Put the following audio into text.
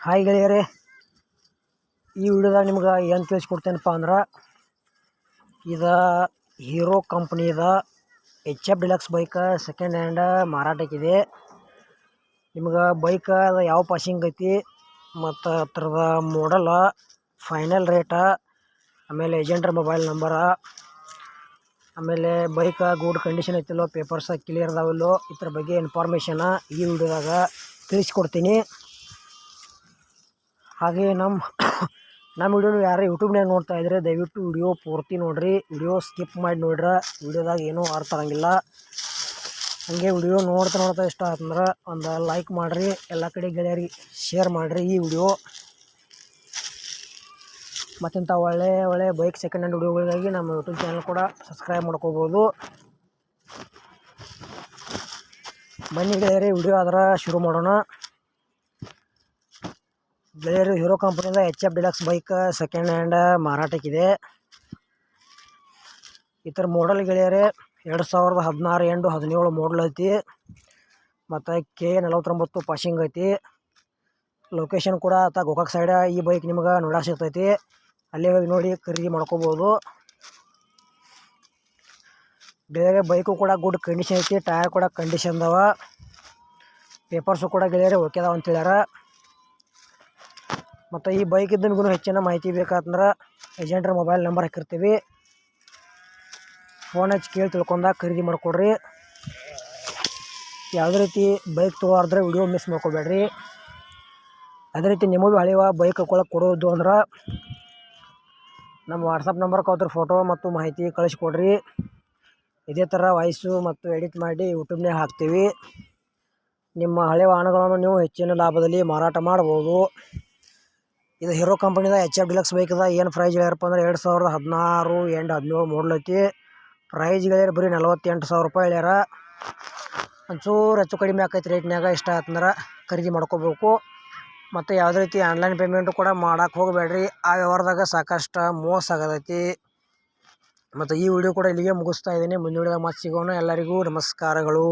Hi ಗೆಳೆಯರೇ, ಈ ವಿಡಿಯೋದಾಗ ನಿಮ್ಗೆ ಏನು ತಿಳಿಸ್ಕೊಡ್ತೇನಪ್ಪ ಅಂದ್ರೆ, ಇದು hero ಕಂಪ್ನಿದ H F deluxe bike second hand ಮಾರಾಟಕ್ಕಿದೆ ನಿಮ್ಗೆ ಬೈಕ್ ಅದು ಯಾವ ಪಾಸಿಂಗ್ ಐತಿ, ಮತ್ತು ಅದ್ರದ ಮಾಡಲ ಫೈನಲ್ ರೇಟ ಆಮೇಲೆ ಏಜೆಂಟ್ರ ಮೊಬೈಲ್ ನಂಬರ ಆಮೇಲೆ ಬೈಕ ಗುಡ್ ಕಂಡೀಷನ್ ಐತಿಲ್ಲೋ ಪೇಪರ್ಸ ಕ್ಲಿಯರ್ ಅದಾವಿಲ್ಲೋ, ಇದ್ರ ಬಗ್ಗೆ ಇನ್ಫಾರ್ಮೇಷನ ಈ ವಿಡಿಯೋದಾಗ ತಿಳಿಸ್ಕೊಡ್ತೀನಿ. ಹಾಗೆ ನಮ್ಮ ನಮ್ಮ ವಿಡಿಯೋನು ಯಾರು ಯೂಟ್ಯೂಬ್ನಾಗ ನೋಡ್ತಾ ಇದ್ರೆ ದಯವಿಟ್ಟು ವಿಡಿಯೋ ಪೂರ್ತಿ ನೋಡಿರಿ. ವಿಡಿಯೋ ಸ್ಕಿಪ್ ಮಾಡಿ ನೋಡ್ರೆ. ವಿಡಿಯೋದಾಗ ಏನೂ ಅರ್ಥ ಆಗಂಗಿಲ್ಲ. ಹಾಗೆ ವಿಡಿಯೋ ನೋಡ್ತಾ ನೋಡ್ತಾ ಇಷ್ಟ ಆತಂದ್ರೆ ಒಂದು ಲೈಕ್ ಮಾಡಿರಿ. ಎಲ್ಲ ಕಡೆ ಗೆಳೆಯರಿಗೆ ಶೇರ್ ಮಾಡಿರಿ ಈ ವಿಡಿಯೋ. ಮತ್ತಿಂಥ ಒಳ್ಳೆ ಒಳ್ಳೆ ಬೈಕ್ ಸೆಕೆಂಡ್ ಹ್ಯಾಂಡ್ ವಿಡಿಯೋಗಳಿಗಾಗಿ ನಮ್ಮ ಯೂಟ್ಯೂಬ್ ಚಾನಲ್ ಕೂಡ ಸಬ್ಸ್ಕ್ರೈಬ್ ಮಾಡ್ಕೋಬೋದು. ಬನ್ನಿ ಗೆಳೆಯರಿ, ವಿಡಿಯೋ ಆದ್ರೆ ಶುರು ಮಾಡೋಣ. ಗೆಳೆಯರು hero ಕಂಪ್ನಿಯಿಂದ H F deluxe bike second hand ಮಾರಾಟಕ್ಕಿದೆ. ಈ ಥರ ಮಾಡಲ್ ಗೆಳೆಯರೇ, ಎರಡು ಸಾವಿರದ ಹದಿನಾರು ಎಂಟು ಹದಿನೇಳು ಮಾಡಲ್ ಐತಿ. ಮತ್ತು ಕೆ ನಲವತ್ತೊಂಬತ್ತು ಪಾಶಿಂಗ್ ಐತಿ. ಲೊಕೇಶನ್ ಕೂಡ ಆತ ಗೋಕಾಕ್ ಸೈಡ ಈ ಬೈಕ್ ನಿಮಗೆ ನೋಡಕ್ಕೆ ಸಿಗ್ತೈತಿ ಅಲ್ಲೇ ಹೋಗಿ ನೋಡಿ ಖರೀದಿ ಮಾಡ್ಕೋಬೋದು. ಗೆಳೆಯರೆ ಬೈಕು ಕೂಡ ಗುಡ್ ಕಂಡೀಷನ್ ಐತಿ ಟೈರ್ ಕೂಡ ಕಂಡೀಷನ್ ಅದಾವ ಪೇಪರ್ಸು ಕೂಡ ಗೆಳೆಯರೆ ಓಕೆ ಅದಾವ ಅಂತ ಮತ್ತು ಈ ಬೈಕ್ ಇದ್ದನಿಗೂ ಹೆಚ್ಚಿನ ಮಾಹಿತಿ ಬೇಕಾದ್ರೆ ಏಜೆಂಟ್ರ ಮೊಬೈಲ್ ನಂಬರ್ ಹಾಕಿರ್ತೀವಿ. ಫೋನ್ ಹಚ್ಚಿ ಕೇಳಿ ತಿಳ್ಕೊಂಡಾಗ ಖರೀದಿ ಮಾಡಿಕೊಡ್ರಿ. ಯಾವುದೇ ರೀತಿ ಬೈಕ್ ತೊಗೊಳಾರ್ದ್ರೆ ವಿಡಿಯೋ ಮಿಸ್ ಮಾಡ್ಕೋಬೇಡ್ರಿ. ಅದೇ ರೀತಿ ನಿಮಗೂ ಹಳೆಯ ಬೈಕ್ ಹಾಕೊಳಕ್ಕೆ ಕೊಡೋದು ಅಂದ್ರೆ ನಮ್ಮ ವಾಟ್ಸಪ್ ನಂಬರ್ ಅದ್ರ ಫೋಟೋ ಮತ್ತು ಮಾಹಿತಿ ಕಳಿಸ್ಕೊಡ್ರಿ. ಇದೇ ಥರ ವಾಯ್ಸು ಮತ್ತು ಎಡಿಟ್ ಮಾಡಿ ಯೂಟ್ಯೂಬ್ನೇ ಹಾಕ್ತೀವಿ. ನಿಮ್ಮ ಹಳೆ ವಾಹನಗಳನ್ನು ನೀವು ಹೆಚ್ಚಿನ ಲಾಭದಲ್ಲಿ ಮಾರಾಟ ಮಾಡ್ಬೋದು. ಇದು ಹೀರೋ ಕಂಪನಿದ ಎಚ್ ಎಫ್ ಡಿಲಕ್ಸ್ ಬೈಕ್ ಅದ ಏನು ಪ್ರೈಸ್ ಹೇಳ್ಯಾರಪ್ಪ ಅಂದ್ರೆ ಎರಡು ಸಾವಿರದ ಹದಿನಾರು ಎಂಟು ಹದಿನೇಳು ಪ್ರೈಸ್ ಹೇಳ್ಯಾರ ಬರೀ ನಲವತ್ತೆಂಟು ಸಾವಿರ ರೂಪಾಯಿ ಹೇಳ್ಯಾರ. ಒಂಚೂರು ಹೆಚ್ಚು ಕಡಿಮೆ ಆಕೈತಿ ರೇಟ್ನಾಗ ಇಷ್ಟ ಆಯ್ತಂದ್ರೆ ಖರೀದಿ ಮಾಡ್ಕೋಬೇಕು. ಮತ್ತು ಯಾವುದೇ ರೀತಿ ಆನ್ಲೈನ್ ಪೇಮೆಂಟು ಕೂಡ ಮಾಡೋಕೆ ಹೋಗಬೇಡ್ರಿ. ಆ ವ್ಯವಹಾರದಾಗ ಸಾಕಷ್ಟು ಮೋಸ ಆಗತೈತಿ. ಮತ್ತು ಈ ವಿಡಿಯೋ ಕೂಡ ಇಲ್ಲಿಗೆ ಮುಗಿಸ್ತಾ ಇದ್ದೀನಿ. ಮುಂದಿನ ವಿಡಿಯೋದಾಗ ಮತ್ತೆ ಸಿಗೋಣ. ಎಲ್ಲರಿಗೂ ನಮಸ್ಕಾರಗಳು.